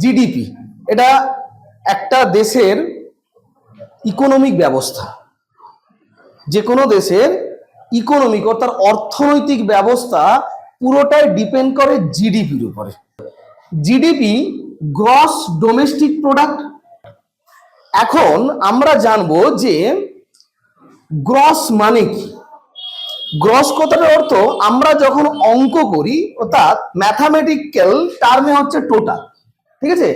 GDP এটা একটা দেশের ইকোনমিক ব্যবস্থা। যে কোনো দেশের ইকোনমিক অর্থাৎ অর্থনৈতিক ব্যবস্থা পুরোটাই ডিপেন্ড করে জিডিপির উপরে। জিডিপি গ্রস ডোমেস্টিক প্রোডাক্ট এখন আমরা জানব যে গ্রস মানে কি? গ্রস কথাটার অর্থ আমরা যখন অঙ্ক করি, অর্থাৎ ম্যাথামেটিক্যাল টার্মে হচ্ছে টোটাল ঠিক আছে?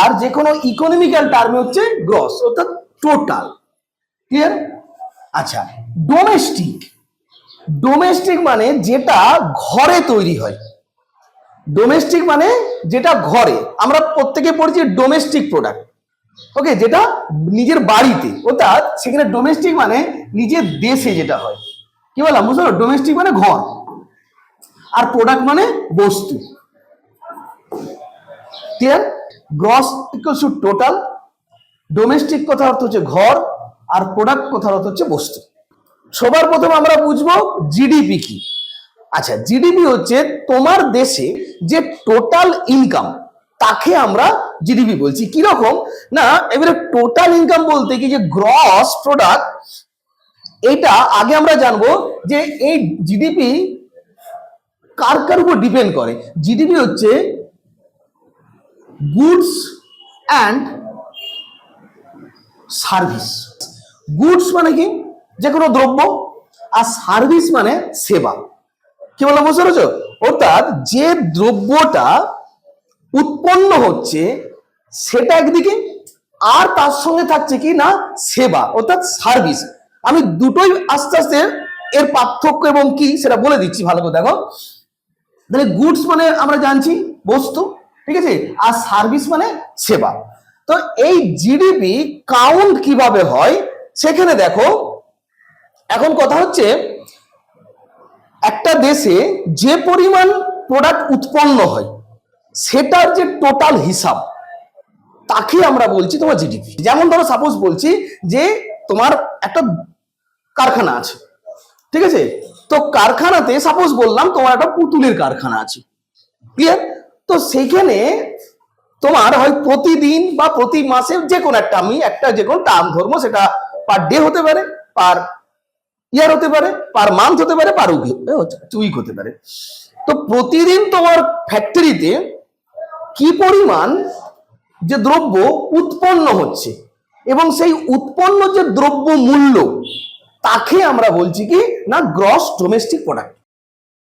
আর যে কোনো ইকোনমিক্যাল টার্মে হচ্ছে গ্রস অর্থাৎ টোটাল ক্লিয়ার আচ্ছা ডোমেস্টিক ডোমেস্টিক মানে যেটা ঘরে তৈরি হয়। ডোমেস্টিক মানে যেটা ঘরে, আমরা প্রত্যেকে পড়ছি ডোমেস্টিক প্রোডাক্ট ওকে যেটা নিজের বাড়িতে, অর্থাৎ সেখানে ডোমেস্টিক মানে নিজের দেশে যেটা হয়। কি বললাম? বুঝলো ডোমেস্টিক মানে ঘর, আর প্রোডাক্ট মানে বস্তু। Clear gross equals to total domestic কথার অর্থ হচ্ছে ঘর, আর প্রোডাক্ট কথার অর্থ হচ্ছে বস্তু। সবার প্রথমে আমরা বুঝব জিডিপি কি। আচ্ছা জিডিপি হচ্ছে তোমার দেশে যে টোটাল ইনকাম তাকে আমরা জিডিপি বলছি। কীরকম? না, এবারে টোটাল ইনকাম বলতে কি যে গ্রস প্রোডাক্ট এটা আগে আমরা জানব যে এই জিডিপি কার কার উপর ডিপেন্ড করে। জিডিপি হচ্ছে গুডস অ্যান্ড সার্ভিস গুডস মানে কি? যে কোনো দ্রব্য আর সার্ভিস মানে সেবা। কি বললাম, বুঝতে পেরেছ? অর্থাৎ যে দ্রব্যটা উৎপন্ন হচ্ছে, সেটা একদিকে আর তার সঙ্গে থাকছে কি না? সেবা, অর্থাৎ সার্ভিস আমি দুটোই আস্তে আস্তে এর পার্থক্য এবং কি সেটা বলে দিচ্ছি ভালো করে, দেখো। তাহলে গুডস মানে আমরা জানছি বস্তু ঠিক আছে? আর সার্ভিস মানে সেবা। তো এই জিডিপি কাউন্ট কীভাবে হয়? সেখানে দেখো, এখন কথা হচ্ছে, একটা দেশে যে পরিমাণ প্রোডাক্ট উৎপন্ন হয়, সেটার যে টোটাল হিসাব, তাকে আমরা বলছি তোমার জিডিপি যেমন ধরো সাপোজ বলছি যে তোমার একটা কারখানা আছে, ঠিক আছে? তো কারখানাতে সাপোজ বললাম তোমার একটা পুতুলের কারখানা আছে ক্লিয়ার সেইখানে তোমার হয় প্রতিদিন বা প্রতি মাসে যে কোনো একটা, আমি একটা যে কোনো টার্ম ধর্ম সেটা পার ডে হতে পারে পার ইয়ার হতে পারে পার মান্থ হতে পারে পার উইক হতে পারে। তো প্রতিদিন তোমার ফ্যাক্টরিতে কি পরিমাণ যে দ্রব্য উৎপন্ন হচ্ছে এবং সেই উৎপন্ন যে দ্রব্য মূল্য, তাকে আমরা বলছি কি? না গ্রস ডোমেস্টিক প্রোডাক্ট